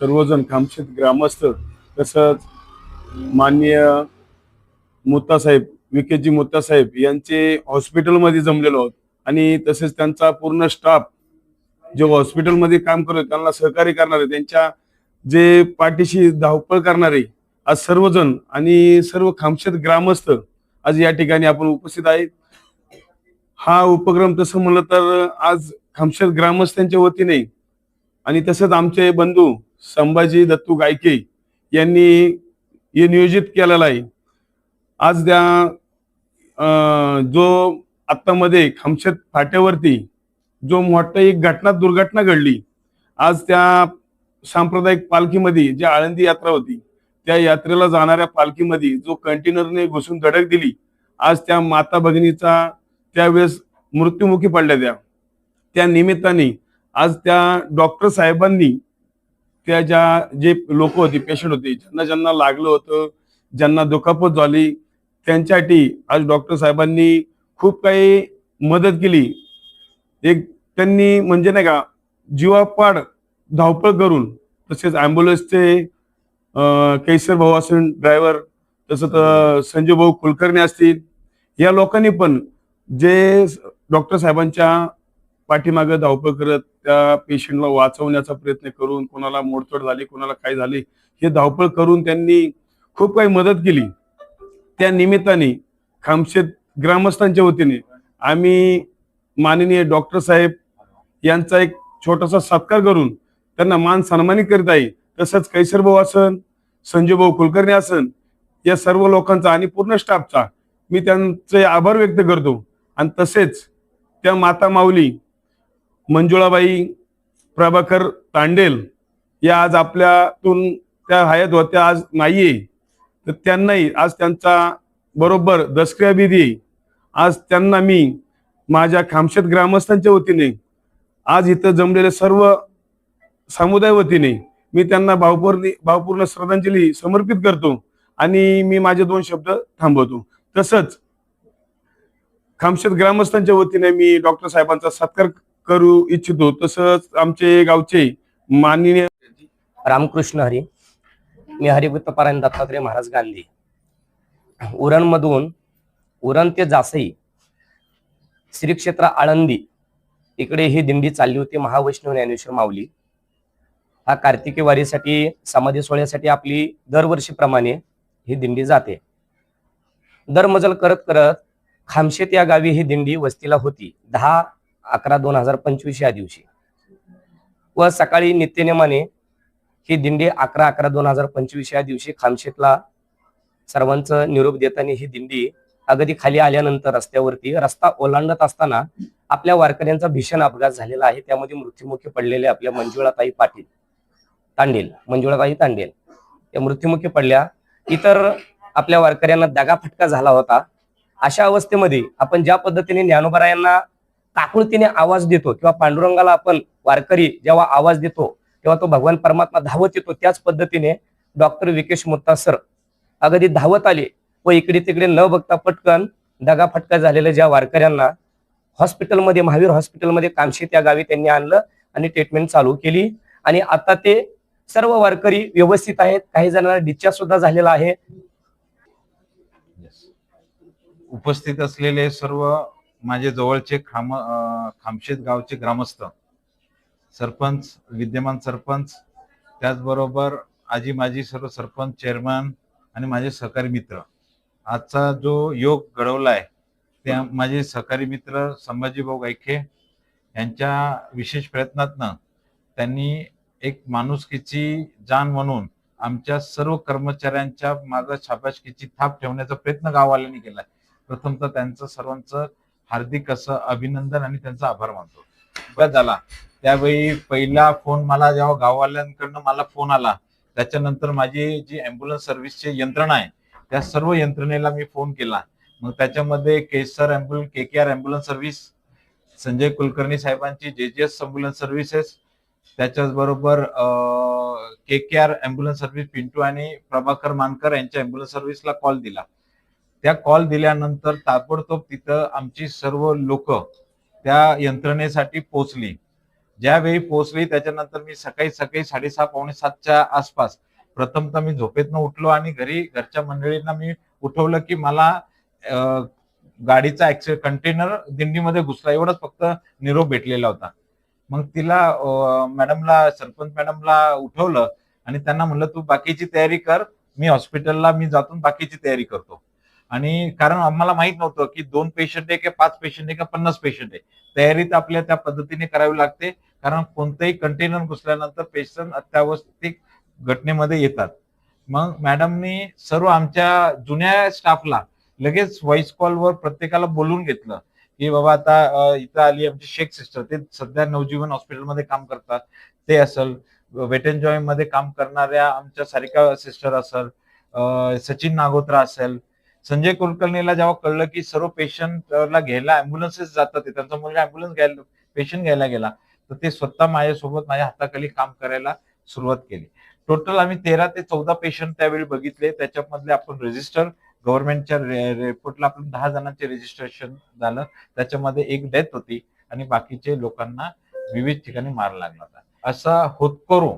सर्वजण खामशेत ग्रामस्थ तसंच माननीय मोत्तासाहेब विकेजी मोत्तासाहेब यांचे हॉस्पिटलमध्ये जमलेलो आहोत. आणि तसेच त्यांचा पूर्ण स्टाफ जे हॉस्पिटलमध्ये काम करतो त्यांना सहकार्य करणारे त्यांच्या जे पाठीशी धावपळ करणारे आज सर्वजण आणि सर्व खामशेत ग्रामस्थ आज या ठिकाणी आपण उपस्थित आहेत. हा उपक्रम तसं म्हणलं तर आज खामशेत ग्रामस्थांच्या वतीने आणि तसंच आमचे बंधू संभाजी दत्तू गायके यांनी हे नियोजित केलेलं आहे. आज त्या अं, जो आत्तामध्ये खामशेत फाट्यावरती जो मोठा एक घटना दुर्घटना घडली आज त्या सांप्रदायिक पालखीमध्ये जी आळंदी यात्रा होती त्या यात्रेला जाणाऱ्या पालखीमध्ये जो कंटेनरने घुसून धडक दिली आज त्या माता भगिनीचा त्यावेळेस मृत्युमुखी पडल्या त्या. त्या निमित्ताने आज त्या डॉक्टर साहेबांनी त्या ज्या जे लोक होते पेशंट होते ज्यांना ज्यांना लागलं होतं ज्यांना दुखापत झाली त्यांच्यासाठी आज डॉक्टर साहेबांनी खूप काही मदत केली. एक त्यांनी म्हणजे नाही का जीवापाड धावपळ करून तसेच ॲम्ब्युलन्सचे केसर कैसर भाऊ असेल ड्रायव्हर तसंच संजय भाऊ कुलकर्णी असतील या लोकांनी पण जे डॉक्टर साहेबांच्या पाठीमागे धावपळ करत त्या पेशंटला वाचवण्याचा प्रयत्न करून कोणाला मोडतोड झाली कोणाला काय झाले हे धावपळ करून त्यांनी खूप काही मदत केली. त्या निमित्ताने खामशेत ग्रामस्थांच्या वतीने आम्ही माननीय डॉक्टर साहेब यांचा एक छोटासा सत्कार करून त्यांना मान सन्मानित करीत आहे. तसंच कैसरभाऊ भाऊ संजयभाऊ संजय भाऊ कुलकर्णी आसन या सर्व लोकांचा आणि पूर्ण स्टाफचा मी त्यांचे आभार व्यक्त करतो. आणि तसेच त्या माता माऊली मंजुळाबाई प्रभाकर तांडेल या आज आपल्यातून त्या हयात होत्या आज नाहीये तर त्यांनाही आज त्यांचा बरोबर दसक्रिया विधी आहे. आज त्यांना मी माझ्या खामशेत ग्रामस्थांच्या वतीने आज इथं जमलेले सर्व समुदाय वतीने मी त्यांना भावपूर्ण भावपूर्ण श्रद्धांजली समर्पित करतो आणि मी माझे दोन शब्द थांबवतो तसंच खामशेत ग्रामस्थांच्या वतीने मी डॉक्टर साहेबांचा सत्कार करू इच्छितो तसंच आमचे गावचे माननीय रामकृष्ण हरी मी हरिभूतपारायण दत्तात्रय महाराज गांधी. उरणमधून उरण ते जासई श्री क्षेत्र आळंदी इकडे ही दिंडी चालली होती महावैष्णव ज्ञानेश्वर माऊली. हा कार्तिकी वारीसाठी समाधी सोहळ्यासाठी आपली दरवर्षीप्रमाणे ही दिंडी जाते. दरमजल करत करत खामशेत या गावी ही दिंडी वस्तीला होती. दहा अकरा दोन हजार पंचवीस या दिवशी. व सकाळी नित्यनेमाने ही दिंडी अकरा अकरा दोन हजार पंचवीस या दिवशी खामशेतला सर्वांचं निरोप देताना ही दिंडी अगदी खाली आल्यानंतर रस्त्यावरती रस्ता ओलांडत असताना आपल्या वारकऱ्यांचा भीषण अपघात झालेला आहे. त्यामध्ये मृत्युमुखी पडलेले आपल्या मंजुळाताई पाटील तांडेल मंजुळाताई तांडेल या मृत्युमुखी पडल्या. इतर आपल्या वारकऱ्यांना दगाफटका झाला होता. अशा अवस्थेमध्ये आपण ज्या पद्धतीने ज्ञानोबरायांना काकुळतीने आवाज देतो किंवा पांडुरंगाला आपण वारकरी जेव्हा आवाज देतो तेव्हा तो भगवान परमात्मा धावत येतो त्याच पद्धतीने डॉक्टर विकेश मुत्ता सर. अगदी धावत आले व इकडे तिकडे न बघता पटकन दगाफटका झालेल्या ज्या वारकऱ्यांना हॉस्पिटलमध्ये महावीर हॉस्पिटलमध्ये कामशेत या गावी त्यांनी आणलं आणि ट्रीटमेंट चालू केली. आणि आता ते सर्व वारकरी व्यवस्थित आहेत. काही जणांना डिस्चार्ज सुद्धा झालेला आहे. उपस्थित असलेले सर्व माझे जवळचे खाम खामशेत गावचे ग्रामस्थ सरपंच विद्यमान सरपंच त्याचबरोबर आजी माझी सर्व सरपंच चेअरमन आणि माझे सहकारी मित्र. आजचा जो योग घडवला आहे त्या माझे सहकारी मित्र संभाजीभाऊ गायखे यांच्या विशेष प्रयत्नातनं त्यांनी एक माणुसकीची जाण म्हणून आमच्या सर्व कर्मचाऱ्यांच्या माझा शाबासकीची थाप ठेवण्याचा प्रयत्न गाववाल्यांनी केला प्रथमतः त्यांचं सर्वांचं हार्दिक असं अभिनंदन आणि त्यांचा आभार मानतो. बरं झाला. त्यावेळी पहिला फोन मला जेव्हा गाववाल्यांकडनं मला फोन आला त्याच्यानंतर माझी जी अँब्युलन्स सर्व्हिसची यंत्रणा आहे त्या सर्व यंत्रणेला मी फोन केला. मग त्याच्यामध्ये Kesar अँब्युल K K R ambulance service Sanjay Kulkarni साहेबांची J J S ambulance services त्याच्याचबरोबर K K R ambulance service Pintu आणि प्रभाकर मानकर यांच्या अँब्युलन्स सर्व्हिसला कॉल दिला. त्या कॉल दिल्यानंतर ताबडतोब तिथं आमची सर्व लोक त्या यंत्रणेसाठी पोचली ज्यावेळी पोहोचली त्याच्यानंतर मी सकाळी सकाळी साडेसहा पावणे सातच्या आसपास प्रथमतः मी झोपेतनं उठलो आणि घरी घरच्या मंडळींना मी उठवलं की मला गाडीचा ऍक्सिडेंट कंटेनर दिंडीमध्ये घुसला. एवढाच फक्त निरोप भेटलेला होता. मग तिला मॅडमला सरपंच मॅडमला उठवलं आणि त्यांना म्हणलं तू बाकीची तयारी कर. मी हॉस्पिटलला मी जातून बाकीची तयारी करतो. आणि कारण आम्हाला माहीत नव्हतं की दोन पेशंट आहे का पाच पेशंट आहे का पन्नास पेशंट आहे. तयारी तर आपल्या त्या पद्धतीने करावी लागते. कारण कोणतंही कंटेनर घुसल्यानंतर पेशंट अत्यावस्थित घटनेमध्ये येतात. मग मॅडमनी सर्व आमच्या जुन्या स्टाफला लगेच व्हॉइस कॉलवर प्रत्येकाला बोलून घेतलं. की बाबा आता इथं आली आमची शेख सिस्टर ते सध्या नवजीवन हॉस्पिटलमध्ये काम करतात. ते असेल. वेट एन्ड जॉयमध्ये काम करणाऱ्या आमच्या सारिका सिस्टर असेल. सचिन नागोत्रा असेल. संजय कुलकर्णीला जेव्हा कळलं की सर्व पेशंटला घ्यायला अँब्युलन्सेस जातात ते, त्यांचा मुलगा अँब्युलन्स घ्यायला पेशंट घ्यायला गेला तर ते स्वतः माझ्यासोबत माझ्या हाताखाली काम करायला सुरुवात केली. टोटल आम्ही तेरा ते चौदा पेशंट त्यावेळी बघितले त्याच्यामधले आपण रजिस्टर गव्हर्नमेंटच्या रिपोर्टला आपण दहा जणांचे रजिस्ट्रेशन झालं त्याच्यामध्ये एक डेथ होती आणि बाकीचे लोकांना विविध ठिकाणी मार लागला होता. असा होतकरू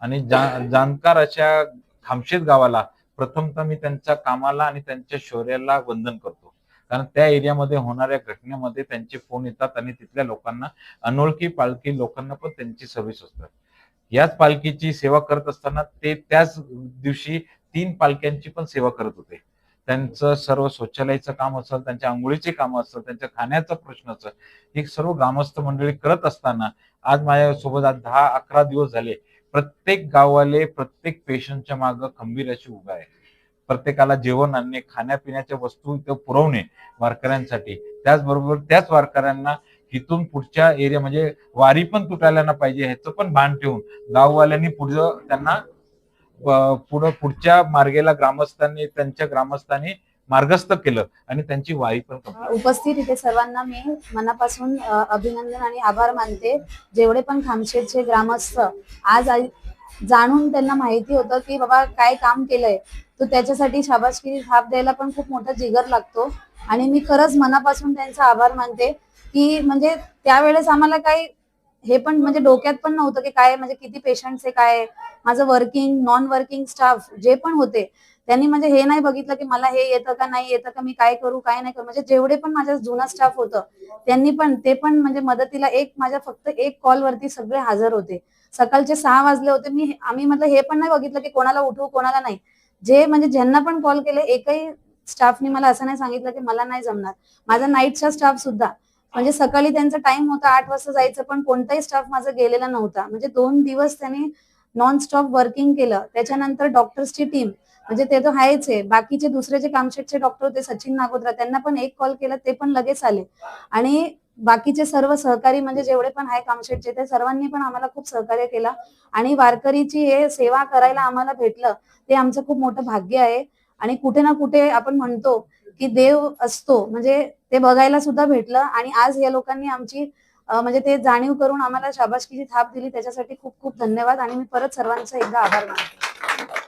आणि जा- जाणकार अशा खामशेत गावाला प्रथमतः मी त्यांच्या कामाला आणि त्यांच्या शौर्याला वंदन करतो. कारण त्या एरियामध्ये होणाऱ्या घटनेमध्ये त्यांचे फोन येतात आणि तिथल्या लोकांना अनोळखी पालखी लोकांना पण त्यांची सर्व्हिस असतात. याच पालखीची सेवा करत असताना ते त्याच दिवशी तीन पालख्यांची पण सेवा करत होते. त्यांचं सर्व शौचालयाचं काम असेल त्यांच्या आंघोळीचे काम असेल त्यांच्या खाण्याचा प्रश्न असेल हे सर्व ग्रामस्थ मंडळी करत असताना आज माझ्यासोबत आज दहा अकरा दिवस झाले. प्रत्येक गाववाले प्रत्येक पेशंटच्या मागे खंबीर अशी उभा आहे. प्रत्येकाला जेवण आणणे खाण्यापिण्याच्या वस्तू इथं पुरवणे वारकऱ्यांसाठी. त्याचबरोबर त्याच वारकऱ्यांना इथून पुढच्या एरिया म्हणजे वारी पण तुटायला ना पाहिजे ह्याचं पण भान ठेवून गाववाल्यांनी पुढं त्यांना पुढं पुढच्या मार्गेला ग्रामस्थांनी त्यांच्या ग्रामस्थांनी मार्गस्थ केलं आणि त्यांची वारी पण उपस्थित इथे सर्वांना मी मनापासून अभिनंदन आणि आभार मानते. जेवढे पण खामशेतचे ग्रामस्थ आज जाणून त्यांना माहिती होतं की बाबा काय काम केलंय तर त्याच्यासाठी शाबासकी थाप द्यायला पण खूप मोठा जिगर लागतो. आणि मी खरंच मनापासून त्यांचा आभार मानते की म्हणजे त्यावेळेस आम्हाला काही हे पण म्हणजे डोक्यात पण नव्हतं की काय म्हणजे किती पेशंटचे आहे काय माझं वर्किंग नॉन वर्किंग स्टाफ जे पण होते त्यांनी म्हणजे हे नाही बघितलं की मला हे येतं का नाही येतं का मी काय करू काय नाही करू. म्हणजे जेवढे पण माझ्या जुना स्टाफ होतं त्यांनी पण ते पण म्हणजे मदतीला एक माझ्या फक्त एक कॉल वरती सगळे हजर होते. सकाळचे सहा वाजले होते. मी आम्ही म्हटलं हे पण नाही बघितलं की कोणाला उठवू कोणाला नाही. जे म्हणजे ज्यांना पण कॉल केले एकही स्टाफनी मला असं नाही सांगितलं की मला नाही जमणार. माझा नाईटचा स्टाफ सुद्धा. म्हणजे सकाळी त्यांचा टाइम होता आठ वाजता जायचं पण कोणताही स्टाफ माझा गेलेला नव्हता. म्हणजे दोन दिवस त्यांनी नॉन स्टॉप वर्किंग केलं. त्याच्यानंतर डॉक्टर्सची टीम म्हणजे ते तर आहेच आहे. बाकीचे दुसरे जे कामशेटचे डॉक्टर होते सचिन नागोत्रा त्यांना पण एक कॉल केला ते पण लगेच आले. आणि बाकीचे सर्व सहकारी म्हणजे जेवढे पण आहे कामशेटचे ते सर्वांनी पण आम्हाला खूप सहकार्य केलं. आणि वारकरीची हे सेवा करायला आम्हाला भेटलं ते आमचं खूप मोठं भाग्य आहे. आणि कुठे ना कुठे आपण म्हणतो की देव असतो. म्हणजे ते बघायला सुद्धा भेटलं. आणि आज या लोकांनी आमची म्हणजे ते जाणीव करून आम्हाला शाबासकीची थाप दिली. त्याच्यासाठी खूप खूप धन्यवाद. आणि मी परत सर्वांचा एकदा आभार मानते.